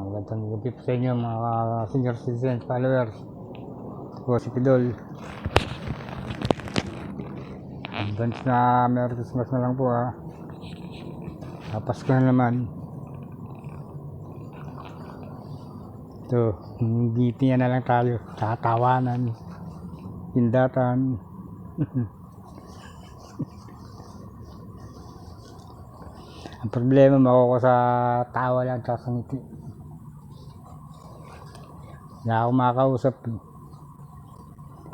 Magandang gabi po sa inyo mga senior citizens followers. Ako si Pidol. Advance na Merry Christmas na lang po ha. Tapos ko na naman. Ito, ngiti na lang tayo. Tatawanan. Pindatan. Ang problema makuha sa tawa lang sa ngiti. Hindi ako makakausap. eh.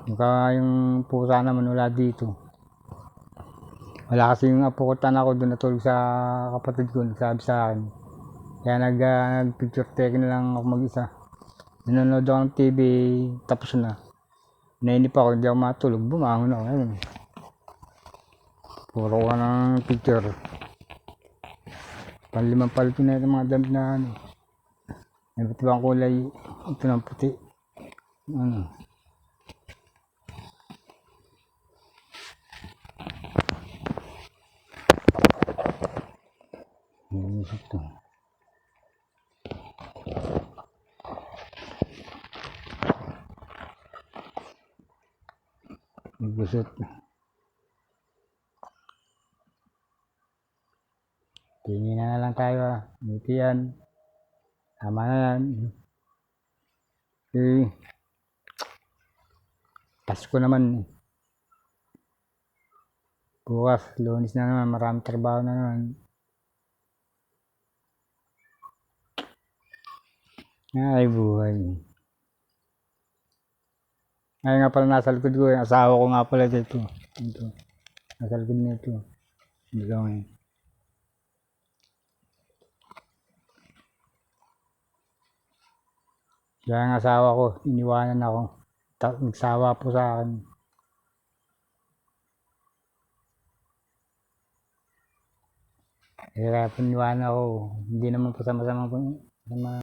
Mukha yung pusa naman wala dito. Wala kasi yung apo ko tanak doon natulog sa kapatid ko. Nagsabi sa akin. Kaya nag, ah, nag-picture take na lang ako mag-isa. Nanonood ako ng TV, tapos na. Nainip ako, hindi ako matulog. Bumangon ako. Ayun. Puro ka ng picture. Panlimang palito na ito mga damit na ano. Iba't ibang kulay. Ito ng puti. Ano. Iisip to. Gusot. Tingin na lang tayo ah. Ngiti yan. Tama na yan. Eh. Pasko naman. Bukas, lunis na naman. Maraming trabaho na naman. Ay, buhay. Ay nga pala nasa likod ko. Yung asawa ko nga pala dito. Ito. Nasa likod nito. Hindi ko Kaya ang asawa ko, iniwanan ako. Nagsawa po sa akin. Kaya piniwanan ako. Hindi naman po sama-sama po. Sama